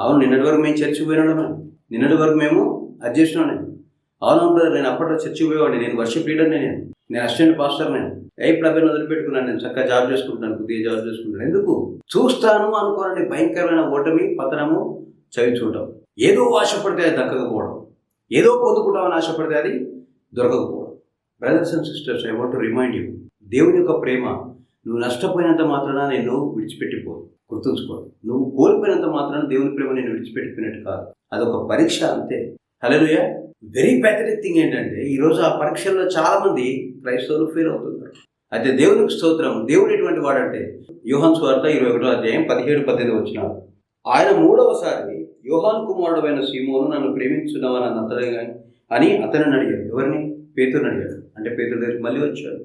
అవును నిన్నటి వరకు మేము చర్చి పోయినాడు నిన్నటి వరకు మేము అది చేసినాం అవును బ్రదర్ నేను అప్పట్లో చర్చి పోయేవాడిని. నేను వర్షిప్ లీడర్ని నేను. నేను అసిస్టెంట్ పాస్టర్ నేను ఏ ప్రభావం వదిలిపెట్టుకున్నాను నేను. చక్కగా జాబ్ చేసుకుంటున్నాను కొద్దిగా జాబ్ చేసుకుంటాను ఎందుకు? చూస్తాను అనుకోనండి భయంకరమైన ఓటమి పతనము చవి చూడటం ఏదో ఆశపడితే అది దక్కకపోవడం. ఏదో పొందుకుంటామని ఆశపడితే అది దొరకకపోవడం. Brothers and sisters I want remind you దేవుని యొక్క ప్రేమ నువ్వు నష్టపోయినంత మాత్రాన నేను విడిచిపెట్టిపోదు గుర్తుంచుకోండి. నువ్వు కోల్పోయినంత మాత్రాన దేవుని ప్రేమ నేను విడిచిపెట్టుకున్నట్టు కాదు. అదొక పరీక్ష అంతే. హలోయ వెరీ ప్యాథటిక్ థింగ్ ఏంటంటే ఈరోజు ఆ పరీక్షల్లో చాలామంది క్రైస్తవులు ఫెయిల్ అవుతున్నారు. అయితే దేవునికి స్తోత్రం దేవుడు ఎటువంటి వాడంటే యోహాన్ స్వార్త ఇరవై ఒకటో అధ్యాయం పదిహేడు పద్దెనిమిది వచ్చినాడు ఆయన మూడవసారి యోహాన్ కుమారుడైన సీమోను నన్ను ప్రేమించున్నావని అంతలే అతడే అని అతనిని అడిగాడు. ఎవరిని? పేతుని అడిగాడు. అంటే పేతుడు దగ్గరికి మళ్ళీ వచ్చాడు.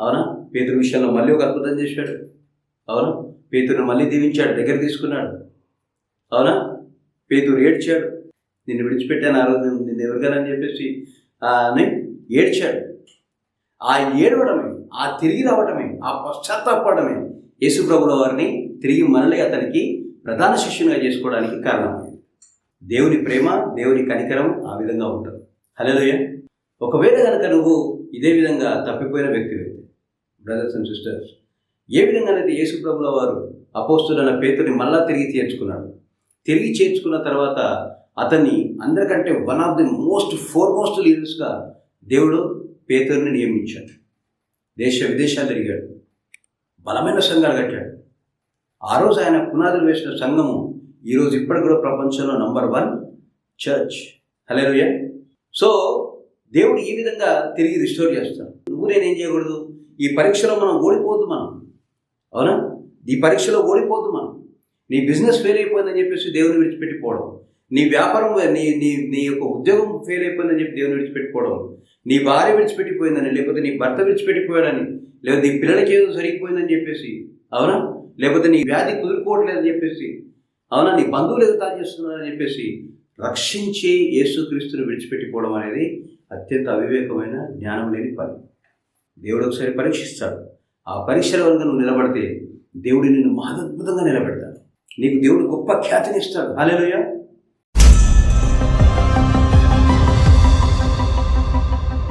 అవునా? పేతుడి విషయంలో మళ్ళీ ఒక అద్భుతం చేశాడు. అవునా? పేతురు మళ్ళీ దీవించాడు దగ్గర తీసుకున్నాడు. అవునా? పేతురు ఏడ్చాడు. నిన్ను విడిచిపెట్టాను ఆ రోజు నిన్ను ఎవరిగానని అని చెప్పేసి అని ఏడ్చాడు. ఆ ఏడవడమే ఆ తిరిగి రావడమే ఆ పశ్చాత్తాపడమే యేసుప్రభుల వారిని తిరిగి మనలే అతనికి ప్రధాన శిష్యునిగా చేసుకోవడానికి కారణమైంది దేవుని ప్రేమ దేవుని కనికరం ఆ విధంగా ఉంటుంది. హలోయ ఒకవేళ కనుక నువ్వు ఇదే విధంగా తప్పిపోయిన వ్యక్తివైతే బ్రదర్స్ అండ్ సిస్టర్స్ ఏ విధంగానైతే యేసుప్రభుల వారు అపోస్తులైన పేతుని మళ్ళా తిరిగి చేర్చుకున్నాడు తిరిగి చేర్చుకున్న తర్వాత అతన్ని అందరికంటే one of the most foremost లీడర్స్గా దేవుడు పేతుర్ని నియమించాడు. దేశ విదేశాలు తిరిగాడు. బలమైన సంఘాలు కట్టాడు. ఆ రోజు ఆయన పునాదులు వేసిన సంఘము ఈరోజు ఇప్పటికి కూడా ప్రపంచంలో నంబర్ వన్ చర్చ్ హలోయ సో దేవుడు ఈ విధంగా తిరిగి రిస్టోర్ చేస్తాడు. నువ్వు నేనేం చేయకూడదు? ఈ పరీక్షలో మనం ఓడిపోద్దు మనం. అవునా? ఈ పరీక్షలో ఓడిపోద్దు మనం. నీ బిజినెస్ ఫెయిల్ అయిపోయిందని చెప్పేసి దేవుని విడిచిపెట్టిపోవడం. నీ వ్యాపారం నీ నీ నీ యొక్క ఉద్యోగం ఫెయిల్ అయిపోయిందని చెప్పి దేవుని విడిచిపెట్టుకోవడం నీ భార్య విడిచిపెట్టిపోయిందని లేకపోతే నీ భర్త విడిచిపెట్టిపోయాడని లేకపోతే నీ పిల్లలకి ఏదో సరిగిపోయిందని చెప్పేసి అవునా? లేకపోతే నీ వ్యాధి కుదురుకోవట్లేదని చెప్పేసి అవునా? నీ బంధువులు ఎదుగుతా చేస్తున్నారని చెప్పేసి రక్షించే యేసుక్రీస్తుని విడిచిపెట్టిపోవడం అనేది అత్యంత అవివేకమైన జ్ఞానం లేని పని. దేవుడు ఒకసారి పరీక్షిస్తాడు. ఆ పరీక్షల వరకు నువ్వు నిలబడితే దేవుడు నిన్ను మహదద్భుతంగా నిలబెడతాడు. నీకు దేవుడు గొప్ప ఖ్యాతిని ఇస్తాడు. హాలేలుయ్య